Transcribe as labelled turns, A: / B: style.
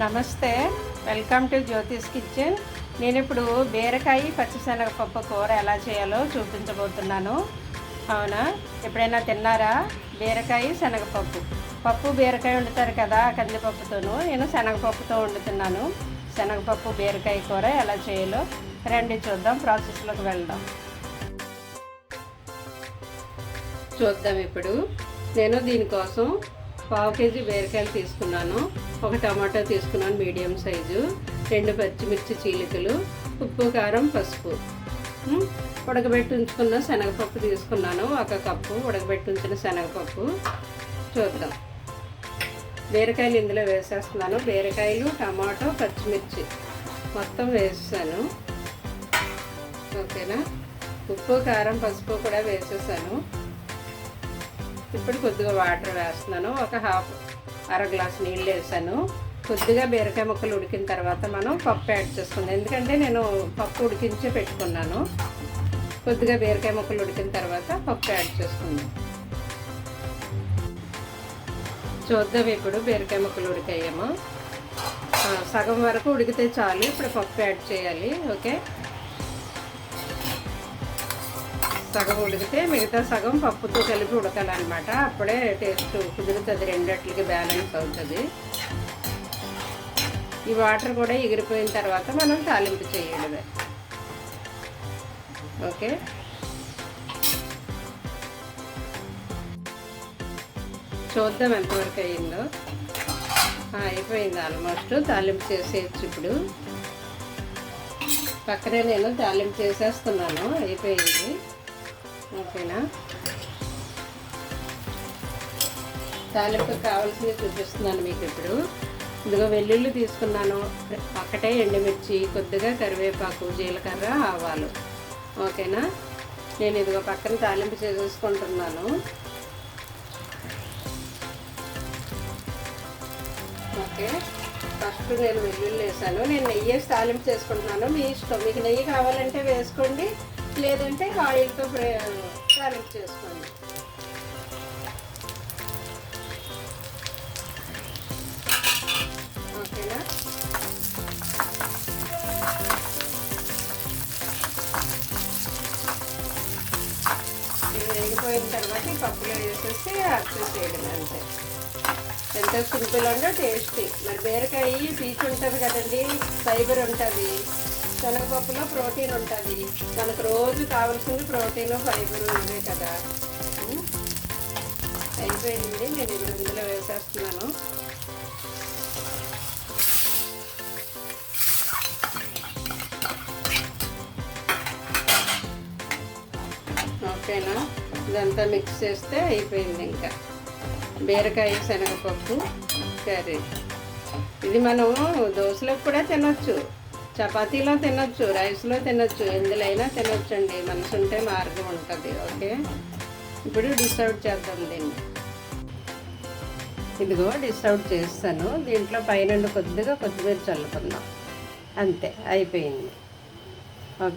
A: నమస్తే welcome to Jyothish kitchen. నేను ఇప్పుడు బీరకాయ పచ్చిశనగపప్పు కూర ఎలా చేయాలో చూపించబోతున్నాను. అవునా? ఎప్పుడైనా తిన్నారా? బీరకాయ శనగపప్పు. పప్పు బీరకాయ వండుతారు కదా కందిపప్పుతోనూ. నేను శనగపప్పుతో వండుతున్నాను. శనగపప్పు బీరకాయ కూర ఎలా చేయాలో రండి చూద్దాం ప్రాసెస్లోకి వెళ్దాం. చూద్దాం ఇప్పుడు. నేను దీనికోసం పావు కేజీ బీరకాయలు తీసుకున్నాను. ఒక టమాటో తీసుకున్నాను మీడియం సైజు. రెండు పచ్చిమిర్చి చీలికలు ఉప్పు కారం పసుపు. ఉడకబెట్టి ఉంచుకున్న శనగపప్పు తీసుకున్నాను. ఒక కప్పు ఉడకబెట్టి ఉంచిన శనగపప్పు. చూద్దాం. బీరకాయలు ఇందులో వేసేస్తున్నాను. బీరకాయలు టమాటో పచ్చిమిర్చి మొత్తం వేసాను. ఓకేనా? ఉప్పు కారం పసుపు కూడా వేసేసాను. ఇప్పుడు కొద్దిగా వాటర్ వేస్తున్నాను. ఒక హాఫ్ అర గ్లాస్ నీళ్ళు వేసాను. కొద్దిగా బీరకాయ ముక్కలు ఉడికిన తర్వాత మనం పప్పు యాడ్ చేసుకుందాం. ఎందుకంటే నేను పప్పు ఉడికించి పెట్టుకున్నాను. కొద్దిగా బీరకాయ ముక్కలు ఉడికిన తర్వాత పప్పు యాడ్ చేసుకుందాం. చూద్దాం ఇప్పుడు బీరకాయ ముక్కలు ఉడికాయేమో? సగం వరకు ఉడికితే చాలు. ఇప్పుడు పప్పు యాడ్ చేయాలి. ఓకే? సగం ఉడికితే మిగతా సగం పప్పుతో కలిపి ఉడకాలన్నమాట. అప్పుడే టేస్ట్ కుదురుతుంది రెండట్లకి బ్యాలెన్స్ అవుతుంది. ఈ వాటర్ కూడా ఎగిరిపోయిన తర్వాత మనం తాలింపు చేయడమే. ఓకే? చూద్దాం ఎంతవరకు అయ్యిందో అయిపోయింది ఆల్మోస్ట్. తాలింపు చేసేయచ్చు ఇప్పుడు. పక్కనే నేను తాలింపు చేసేస్తున్నాను. అయిపోయింది. ఓకేనా? తాలింపు కావాల్సింది చూపిస్తున్నాను మీకు ఇప్పుడు. ఇదిగో వెల్లుల్లి తీసుకున్నాను. ఒకటే ఎండుమిర్చి కొద్దిగా కరివేపాకు జీలకర్ర ఆవాలు. ఓకేనా? నేను ఇదిగో పక్కన తాలింపు చేసేసుకుంటున్నాను. ఓకే. ఫస్ట్ నేను వెల్లుల్లి వేసాను. నేను నెయ్యి వేసి తాలింపు చేసుకుంటున్నాను. మీ ఇష్టం. మీకు నెయ్యి కావాలంటే వేసుకోండి. లేదంటే ఆయిల్తో ఫ్రై తాలింపు చేసుకోండి. ఓకేనా? వెళ్ళిపోయిన వేగిపోయిన తర్వాత ఈ పప్పులో వేసేసి అర్చేసేయడం అంతే. ఎంతో సింపుల్ అంటే టేస్టీ. మరి బీరకాయ పీచు ఉంటుంది కదండి ఫైబర్ ఉంటుంది. శనగపప్పులో ప్రోటీన్ ఉంటుంది. మనకు రోజు కావాల్సింది ప్రోటీన్ ఫైబర్ ఇవే కదా. అయిపోయింది నేను ఇప్పుడు ఇందులో వేసేస్తున్నాను. ఓకేనా? ఇదంతా మిక్స్ చేస్తే అయిపోయింది ఇంకా. బీరకాయ శనగపప్పు కర్రీ. ఇది మనము దోశలకు కూడా తినొచ్చు. చపాతీలో తినొచ్చు రైస్లో తినొచ్చు ఎందులైనా తినొచ్చు అండి మనసు ఉంటే మార్గం ఉంటుంది ఓకే? ఇప్పుడు డిసౌట్ చేద్దాం దీన్ని. ఇదిగో డిసౌట్ చేస్తాను. దీంట్లో పైన కొద్దిగా కొత్తిమీర చల్లుకుందాం. అంతే అయిపోయింది. ఓకే.